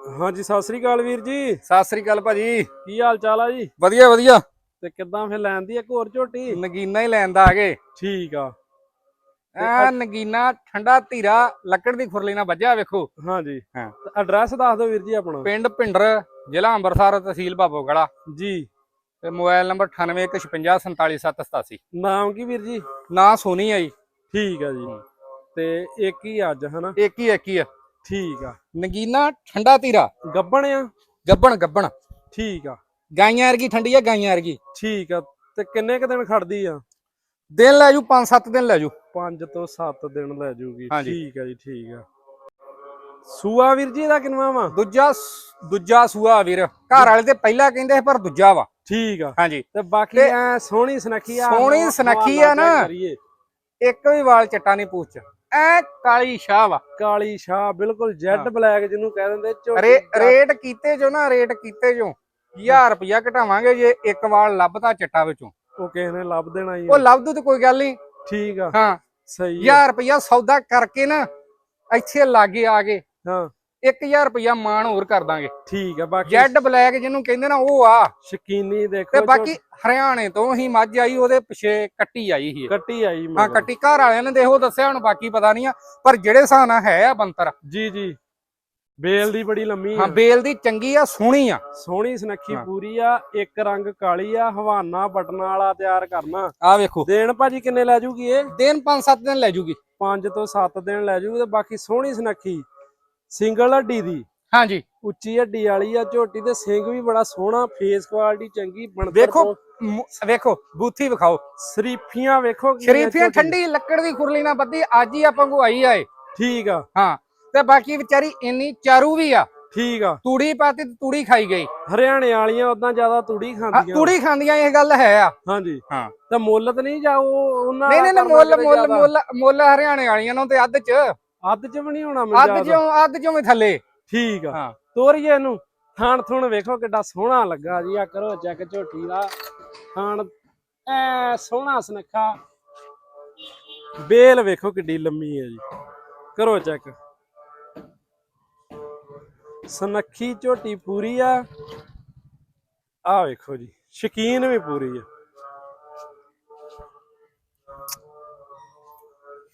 ਹਾਂਜੀ ਸਤਿ ਸ੍ਰੀ ਅਕਾਲ ਵੀਰ ਜੀ। ਸਤਿ ਸ੍ਰੀ ਅਕਾਲ ਭਾਜੀ। ਕੀ ਹਾਲ ਚਾਲ ਆ ਜੀ? ਵਧੀਆ ਵਧੀਆ। ਤੇ ਕਿੱਦਾਂ ਫਿਰ ਲੈਣ ਦੀ ਇੱਕ ਹੋਰ ਝੋਟੀ? ਨਗੀਨਾ ਹੀ ਲੈਣ ਦਾ ਆ ਗਏ ਠੀਕ ਆ। ਆ ਨਗੀਨਾ ਠੰਡਾ ਧੀਰਾ ਲੱਕੜ ਦੀ ਖੁਰਲੀ ਨਾਲ ਵੱਜਿਆ ਵੇਖੋ। ਹਾਂਜੀ। ਹਾਂ। ਐਡਰੈਸ ਦੱਸ ਦਿਓ ਵੀਰ ਜੀ ਆਪਣਾ। ਪਿੰਡ ਭਿੰਡਰ ਜ਼ਿਲ੍ਹਾ ਅੰਮ੍ਰਿਤਸਰ ਤਹਿਸੀਲ ਬਾਬੋਗੜਾ ਜੀ। ਤੇ ਮੋਬਾਈਲ ਨੰਬਰ 9815547787 ਨਾਮ ਕੀ ਵੀਰ ਜੀ? ਨਾਂ ਸੋਨੀ ਆਈ ਠੀਕ ਆ ਜੀ। ਤੇ ਇੱਕ ਹੀ ਅੱਜ ਹਨਾ? ਇੱਕ ਹੀ ਇੱਕ ਹੀ ਆ। ਠੀਕ ਆ। ਨਗੀਨਾ ਠੰਡਾ ਧੀਰਾ ਗੱਬਣ ਆ? ਗੱਬਣ ਗੱਬਣ। ਠੀਕ ਆ। ਗਾਈਆਂ ਵਰਗੀ ਠੰਡੀ ਆ ਗਾਈਆਂ ਵਰਗੀ। ਠੀਕ ਆ। ਤੇ ਕਿੰਨੇ ਕ ਦਿਨ ਖੜਦੀ ਆ? ਦਿਨ ਲੈ ਜੂ 5-7 ਦਿਨ ਲੈ ਜੂ। 5 ਤੋਂ 7 ਦਿਨ ਲੈ ਹਾਂਜੀ। ਠੀਕ ਆ ਜੀ ਠੀਕ ਆ। ਸੂਆ ਵੀਰ ਜੀ ਦਾ ਕਿੰਨਾ ਵਾ? ਦੂਜਾ ਦੂਜਾ ਸੂਆ ਵੀਰ। ਘਰ ਵਾਲੇ ਤੇ ਪਹਿਲਾਂ ਕਹਿੰਦੇ ਸੀ ਪਰ ਦੂਜਾ ਵਾ। ਠੀਕ ਆ। ਹਾਂਜੀ। ਤੇ ਬਾਕੀ ਐ ਸੋਹਣੀ ਸੁਨੱਖੀ ਆ ਸੋਹਣੀ ਸੁਨੱਖੀ ਆ ਨਾ। ਇੱਕ ਵੀ ਵਾਲ ਚਟਾ ਨਹੀਂ ਪੂਛ। ਐ ਕਾਲੀ ਸ਼ਾਹ ਵਾ। ਕਾਲੀ ਸ਼ਾਹ ਬਿਲਕੁਲ ਜੈਡ। ਬਲੈਕ ਜਿਹਨੂੰ ਕਹਿ ਦਿੰਦੇ ਝੋਟੀ ਰੇਟ ਕੀਤੇ ਜੋ ਨਾ ਰੇਟ ਕੀਤੇ ਜੋ 1000 ਰੁਪਇਆ ਘਟਾਵਾਂਗੇ ਜੇ ਇੱਕ ਵਾਲ ਲੱਭਦਾ ਚਿੱਟਾ ਵਿੱਚੋਂ। ਉਹ ਕਿਸੇ ਨੇ ਲੱਭ ਦੇਣਾ ਹੀ ਉਹ ਲੱਭ ਦੂ ਤੇ ਕੋਈ ਗੱਲ ਨਹੀਂ। ਠੀਕ ਆ। ਹਾਂ। ਸਹੀ ਆ। 1000 ਰੁਪਇਆ ਸੌਦਾ ਕਰਕੇ ਨਾ ਇੱਥੇ ਲਾਗੇ ਆ ਗਏ। ਹਾਂ। 1000 ਰੁਪਇਆ ਮਾਣ ਹੋਰ ਕਰ ਦਾਂਗੇ। ਠੀਕ ਆ ਬਾਕੀ ਜੈਡ ਬਲੈਕ ਜਿਹਨੂੰ ਕਹਿੰਦੇ ਨਾ ਉਹ ਆ। ਸ਼ਕੀਨੀ ਦੇਖੋ ਤੇ ਬਾਕੀ ਹਰਿਆਣੇ ਤੋਂ ਹੀ ਮੱਝ ਆਈ ਉਹਦੇ ਪਿਛੇ ਕੱਟੀ ਆਈ ਸੀ। ਕੱਟੀ ਆਈ ਹਾਂ। ਕੱਟੀ। ਘਰ ਵਾਲਿਆਂ ਨੇ ਦੇਖੋ ਦੱਸਿਆ ਹੁਣ ਬਾਕੀ ਪਤਾ ਨਹੀਂ ਆ ਪਰ ਜਿਹੜੇ ਨਾਲ ਹੈ ਆ ਬੰਤਰ। ਜੀ ਜੀ। ਬੇਲ ਦੀ ਬੜੀ ਲੰਮੀ ਹਾਂ ਬੇਲ ਦੀ ਚੰਗੀ ਆ ਸੋਹਣੀ ਆ। ਸੋਹਣੀ ਸੁਨੱਖੀ। ਪੂਰੀ ਆ ਇੱਕ ਰੰਗ ਕਾਲੀ ਆ ਹਵਾਨਾ ਬਟਨਾਂ ਵਾਲਾ ਤਿਆਰ ਕਰਨਾ। ਆ ਵੇਖੋ। ਦੇਣ ਭਾਜੀ ਕਿੰਨੇ ਲੈ ਜੂਗੀ ਇਹ? ਦਿਨ 5-7 ਦਿਨ ਲੈ ਜੂਗੀ। 5 ਤੋਂ 7 ਦਿਨ ਲੈ ਜੂਗੀ ਤੇ ਬਾਕੀ ਸੋਹਣੀ ਸੁਨੱਖੀ। ਸਿੰਗਲ ਹੱਡੀ ਦੀ। ਹਾਂਜੀ। ਉੱਚੀ ਹੱਡੀ ਵਾਲੀ ਆ ਝੋਟੀ ਤੇ ਸਿੰਘ ਵੀ ਬੜਾ ਸੋਹਣਾ ਫੇਸ ਕੁਆਲਿਟੀ ਚੰਗੀ ਬਣਤਰ ਵੇਖੋ ਮ- ਵੇਖੋ ਬੂਥੀ ਵਿਖਾਓ। ਸ਼ਰੀਫੀਆਂ ਵੇਖੋ ਕਿੰਨੀਆਂ ਸ਼ਰੀਫੀਆਂ ਝੋਟੀ। ਠੰਡੀ ਲੱਕੜ ਦੀ ਖੁਰਲੀ ਨਾਲ ਬੱਦੀ ਅੱਜ ਹੀ ਆਪਾਂ ਕੋ ਆਈ ਆਏ। ਠੀਕ ਆ। ਹਾਂ ਤੇ ਬਾਕੀ ਵਿਚਾਰੀ ਇੰਨੀ ਚਾਰੂ ਵੀ ਆ। ਠੀਕ ਆ। ਤੂੜੀ ਪਾਤੀ ਤੇ ਤੂੜੀ ਖਾਈ ਗਈ। ਹਰਿਆਣੇ ਵਾਲੀਆਂ ਉਦਾਂ ਜ਼ਿਆਦਾ ਤੂੜੀ ਹਾਂ, ਖਾਂਦੀਆਂ ਤੂੜੀ ਖਾਂਦੀਆਂ ਇਹ ਗੱਲ ਹੈ ਆ। ਹਾਂਜੀ। ਹਾਂ। ਤੇ ਮੁੱਲ ਤਾਂ ਨਹੀਂ ਜਾ ਉਹ ਉਹਨਾਂ ਨਹੀਂ ਨਹੀਂ ਨਹੀਂ, ਮੁੱਲ। ਮੁੱਲ ਮੁੱਲ ਹਰਿਆਣੇ ਵਾਲੀਆਂ ਨੂੰ ਤੇ ਅੱਧ ਚ। ਅੱਧ ਚ ਵੀ ਨਹੀਂ ਹੋਣਾ ਮੈਨੂੰ ਅੱਧ। ਚੋਂ ਅੱਧ ਚੋਂ ਵੀ ਥੱਲੇ। ਠੀਕ ਆ। ਹਾਂ। ਤੋਰੀਏ ਇਹਨੂੰ। ਥਾਣ ਥੁਣ ਵੇਖੋ ਕਿੱਡਾ ਸੋਹਣਾ ਲੱਗਾ ਜੀ। ਆ ਕਰੋ ਚੈੱਕ ਝੋਟੀ ਦਾ। ਥਾਣ ਐ ਸੋਹਣਾ ਸੁਨੱਖਾ। ਬੇਲ ਵੇਖੋ ਕਿੱਡੀ ਲੰਮੀ ਹੈ ਜੀ। ਕਰੋ ਚੈੱਕ ਸੁਨੱਖੀ ਝੋਟੀ ਪੂਰੀ ਆ। ਆ ਵੇਖੋ ਜੀ। ਸ਼ਕੀਨ ਵੀ ਪੂਰੀ ਆ।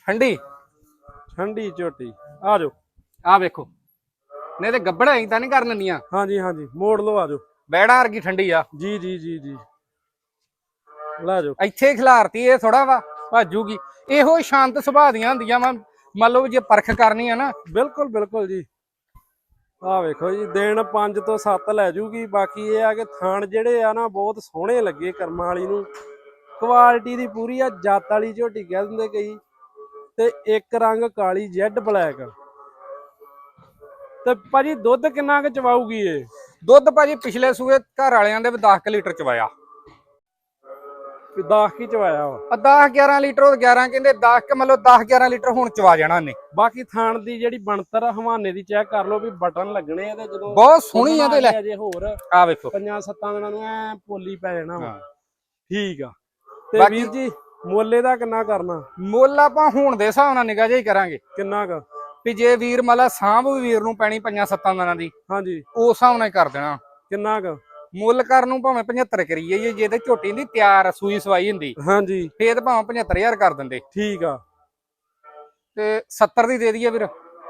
ਠੰਡੀ? ਠੰਡੀ ਝੋਟੀ। ਆ ਜਾਓ। ਆ ਵੇਖੋ। ਨਹੀਂ ਤੇ ਗੱਬੜਾ ਇਦਾਂ ਨਹੀਂ ਕਰਨ ਦਿੰਦੀਆਂ। ਹਾਂਜੀ ਹਾਂਜੀ। ਮੋੜ ਲਓ ਆ ਜਾਓ। ਬੈੜਾ ਵਰਗੀ ਠੰਡੀ ਆ। ਜੀ ਜੀ ਜੀ ਜੀ। ਲੈ ਜਾਓ। ਇੱਥੇ ਖਿਲਾਰਤੀ ਇਹ ਥੋੜਾ ਵਾ ਭਾਜੂਗੀ। ਇਹੋ ਸ਼ਾਂਤ ਸੁਭਾਅ ਦੀਆਂ ਹੁੰਦੀਆਂ ਵਾ। ਮੰਨ ਲਓ ਜੇ ਪਰਖ ਕਰਨੀ ਆ ਨਾ। ਬਿਲਕੁਲ ਬਿਲਕੁਲ ਜੀ। ਆ ਵੇਖੋ ਜੀ ਦਿਨ 5 ਤੋਂ 7 ਲੈ ਜੂਗੀ। ਬਾਕੀ ਇਹ ਆ ਕਿ ਥਾਣ ਜਿਹੜੇ ਆ ਨਾ ਬਹੁਤ ਸੋਹਣੇ ਲੱਗੇ ਕਰਮਾਂ ਵਾਲੀ ਨੂੰ। ਕੁਆਲਿਟੀ ਦੀ ਪੂਰੀ ਆ ਜੱਤ ਵਾਲੀ ਝੋਟੀ ਕਹਿ ਦਿੰਦੇ ਕਈ। ਤੇ ਇੱਕ ਰੰਗ ਕਾਲੀ ਜੈਡ ਬਲੈਕ ਤੇ ਭਾਜੀ ਦੁੱਧ ਕਿੰਨਾ ਕੁ ਚਵਾਊਗੀ ਇਹ? ਦੁੱਧ ਭਾਜੀ ਪਿਛਲੇ ਸੂਏ ਘਰ ਵਾਲਿਆਂ ਦੇ ਵੀ 10 ਲੀਟਰ ਚਵਾਇਆ। 10 ਕੀ ਚਵਾਇਆ ਵਾ? ਆ 10 11 ਲੀਟਰ ਉਹ 11 ਕਹਿੰਦੇ 10 ਕਿ ਮਤਲਬ 10 11 ਲੀਟਰ ਹੁਣ ਚਵਾ ਜਾਣਾ ਨੇ ਬਾਕੀ ਥਾਣ ਦੀ ਜਿਹੜੀ ਬਣਤਰ ਹਵਾਨੇ ਦੀ ਚੈੱਕ ਕਰ ਲਓ ਵੀ ਬਟਨ ਲੱਗਣੇ ਆ ਤੇ ਜਦੋਂ ਬਹੁਤ ਸੋਹਣੀ ਆ ਤੇ ਲੈ। ਅਜੇ ਹੋਰ ਆ ਵੇਖੋ। ਪੰਜਾਂ ਸੱਤਾਂ ਦਿਨਾਂ ਨੂੰ ਐ ਪੋਲੀ ਪੈ ਜਾਣਾ ਵਾ। ਠੀਕ ਆ। ਤੇ ਵੀਰ ਜੀ ਮੁੱਲ ਇਹਦਾ ਕਿੰਨਾ ਕਰਨਾ? ਮੁੱਲ ਆਪਾਂ ਹੁਣ ਦੇ ਹਿਸਾਬ ਨਾਲ ਨਿਗਾਹ ਜਿਹਾ ਹੀ ਕਰਾਂਗੇ। ਕਿੰਨਾ ਕ? ਵੀ ਜੇ ਵੀਰ ਮਤਲਬ ਸਾਂਭ ਵੀਰ ਨੂੰ ਪੈਣੀ ਪੰਜਾਂ ਸੱਤਾਂ ਦਿਨਾਂ ਦੀ ਹਾਂਜੀ। ਉਸ ਹਿਸਾਬ ਨਾਲ ਹੀ ਕਰ ਦੇਣਾ। ਕਿੰਨਾ ਕ? ਮੁੱਲ ਕਰਨ ਨੂੰ ਭਾਵੇਂ 75 ਕਰੀਏ ਜੇ ਜੇ ਤੇ ਝੋਟੀ ਦੀ ਤਿਆਰ ਸੂਈ ਸਵਾਈ ਹੁੰਦੀ ਹਾਂਜੀ। ਫੇਰ ਤਾਂ ਭਾਵੇਂ 75000 ਕਰ ਦਿੰਦੇ। ਠੀਕ ਆ। ਤੇ 70 ਦੀ ਦੇ ਦਈਏ ਵੀਰ।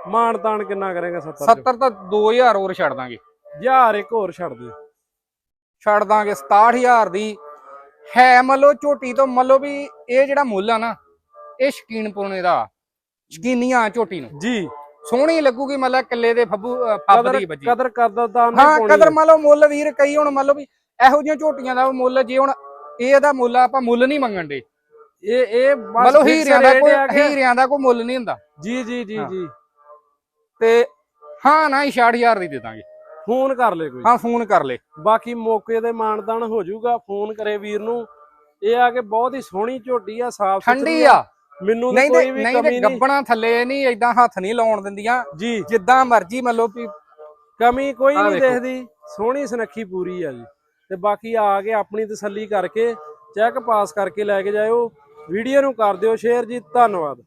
ਮਾਨ ਤਾਨ ਕਿੰਨਾ ਕਰੇਗਾ 70 70 ਤਾਂ 2000 ਹੋਰ ਛੱਡ ਦਾਂਗੇ। ਯਾਰ ਇੱਕ ਹੋਰ ਛੱਡ ਦੇ। ਛੱਡ ਦਾਂਗੇ 67000 ਦੀ। ਹੈ ਮੰਨ ਲਓ ਝੋਟੀ ਤੋਂ ਮੰਨ ਲਓ ਵੀ ਇਹ ਜਿਹੜਾ ਮੁੱਲ ਆ ਨਾ ਇਹ ਸ਼ਕੀਨਪੁਰਨੇ ਦਾ ਸ਼ਕੀਨੀਆਂ ਝੋਟੀ ਨੂੰ। ਜੀ। ਸੋਹਣੀ ਲੱਗੂਗੀ ਮਤਲਬ ਕਿੱਲੇ ਦੇ ਫੱਬੂ ਫੱਬ ਕਦਰ ਦੀ ਵੱਜੀ ਕਦਰ ਕਰਦਾ ਤਾਂ ਹਾਂ ਕਦਰ ਲਓ ਮੁੱਲ ਵੀਰ ਕਈ ਹੁਣ ਮੰਨ ਲਓ ਵੀ ਇਹੋ ਜਿਹੀਆਂ ਝੋਟੀਆਂ ਦਾ ਮੁੱਲ ਜੇ ਹੁਣ ਇਹਦਾ ਮੁੱਲ ਆਪਾਂ ਮੁੱਲ ਨਹੀਂ ਮੰਗਣ ਦੇ। ਇਹ ਇਹ fix ਹੀਰਿਆਂ ਦਾ ਕੋਈ ਹੀਰਿਆਂ ਦਾ ਕੋਈ ਮੁੱਲ ਨਹੀਂ ਹੁੰਦਾ। ਜੀ ਜੀ ਜੀ। ਜੀ। ਤੇ ਹਾਂ ਨਾ ਹੀ 66000 ਦੀ ਦੇ ਦਾਂਗੇ। ਫੋਨ ਕਰ ਲੈ ਕੋਈ। ਹਾਂ ਫੋਨ ਕਰ ਲੈ। ਬਾਕੀ ਮੌਕੇ ਤੇ ਮਾਨਦਾਨ ਹੋ ਜਾਊਗਾ ਫੋਨ ਕਰੇ ਵੀਰ ਨੂੰ। ਇਹ ਆ ਕਿ ਬਹੁਤ ਹੀ ਸੋਹਣੀ ਝੋਟੀ ਆ ਸਾਫ਼ ਠੰਡੀ ਆ। ਮੈਨੂੰ ਨਹੀਂ ਕੋਈ ਵੀ ਕਮੀ ਨਹੀਂ ਗੱਬਣਾ ਥੱਲੇ ਨਹੀਂ ਏਦਾਂ ਹੱਥ ਨਹੀਂ ਲਾਉਣ ਦਿੰਦੀਆਂ। ਜੀ। ਜਿੱਦਾਂ ਮਰਜ਼ੀ ਮੰਨ ਲਓ ਵੀ ਕਮੀ ਕੋਈ ਨਹੀਂ। ਦੇਖਦੀ। ਸੋਹਣੀ ਸੁਨੱਖੀ ਪੂਰੀ ਆ ਜੀ। ਤੇ ਬਾਕੀ ਆ ਕੇ ਆਪਣੀ ਤਸੱਲੀ ਕਰਕੇ ਚੈੱਕ ਪਾਸ ਕਰਕੇ ਲੈ ਕੇ ਜਾਇਓ। ਵੀਡੀਓ ਨੂੰ ਕਰ ਦਿਓ ਸ਼ੇਅਰ ਜੀ। ਧੰਨਵਾਦ।